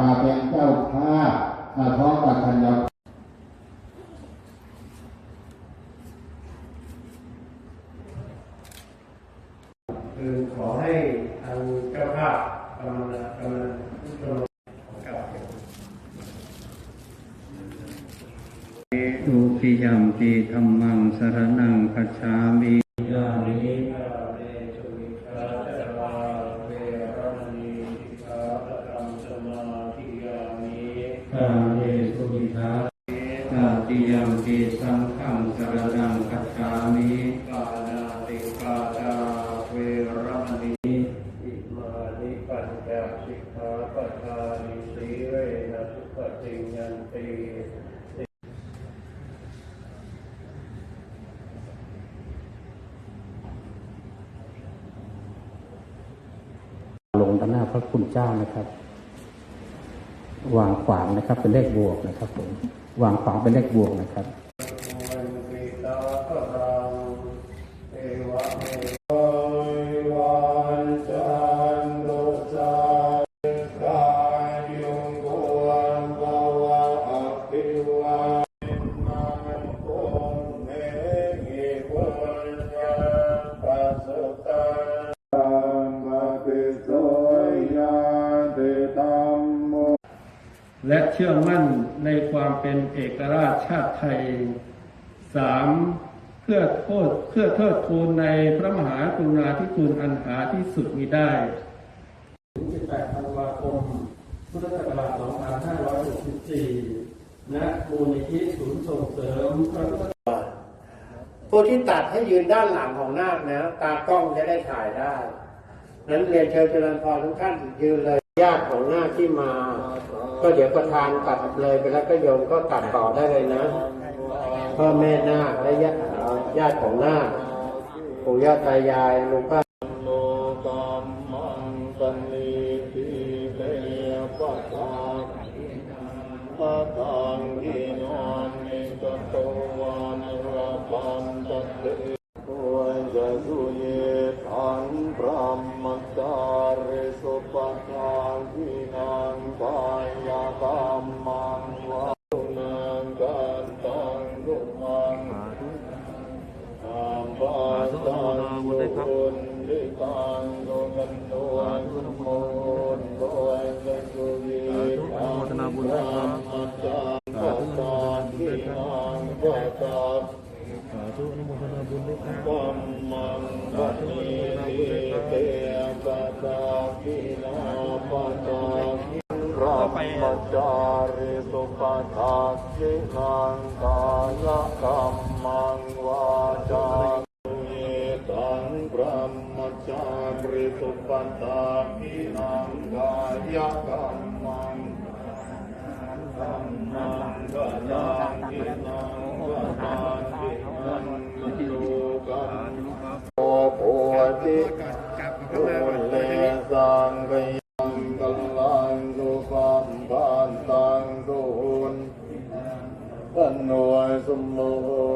มาเป็นเจ้าภาพมาพร้อมกับธัญญาคือขอให้ทางเจ้าภาพกำลังกำลังชมกับทุติยมปีธรรมังสรนังคัจฉามิยามิ ยมปีสังฆังสรนังคัจฉามิปานาติปาตาเวรมณีอิมานิปัญจสิกขาปะทานิสีเรนะสุขติยันติลงด้านหน้าพระคุณเจ้านะครับ วางขวางนะครับ เป็นเลขบวกนะครับผมวางขวางเป็นเลขบวกนะครับ และเชื่อมั่นในความเป็นเอกราชชาติไทยสามเพื่อโทษเพื่อเทิดทูนในพระมหากรุณาธิคุณอันหาที่สุดมิได้18ธันวาคม พุทธศักราช2564ณมูลนิธิศูนย์ส่งเสริมพระพุทธผู้ที่ตัดให้ยืนด้านหลังของนาคนะ ตากล้องจะได้ถ่ายได้ นั้นเรียนเชิญเจริญพรทุกท่านยืนเลย ญาติของหน้าที่มา ก็เดี๋ยวประธานตัดเลยไปแล้วก็โยมก็ตัดต่อได้เลยนะพ่อแม่หน้าและญาติญาติของหน้าปู่ย่าตายายลุงป้าโลกัมมังปณิทิเตปะทาปะทังกินวันนิกตวานรรจะสุเยทังพระม ด้วยการโลกันโนนโมนโดยกันสุวิทางธรรมจารย์ปัตตาที่นางปัตตาปัมมังปัตติเตปัตตาที่นาปัตตาพระมจาริสุปทาสินังกายกรรมังวาจา ระมจาริสุปันตาพินังกายกรรมังธรรมังกายกินังกายกินังดูกันโอโพธิโอเลสังกยังกัลลังสุปัมปันตังสุนปันโนสมุ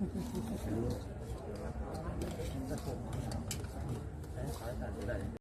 เออข้าแต่ที่ไหน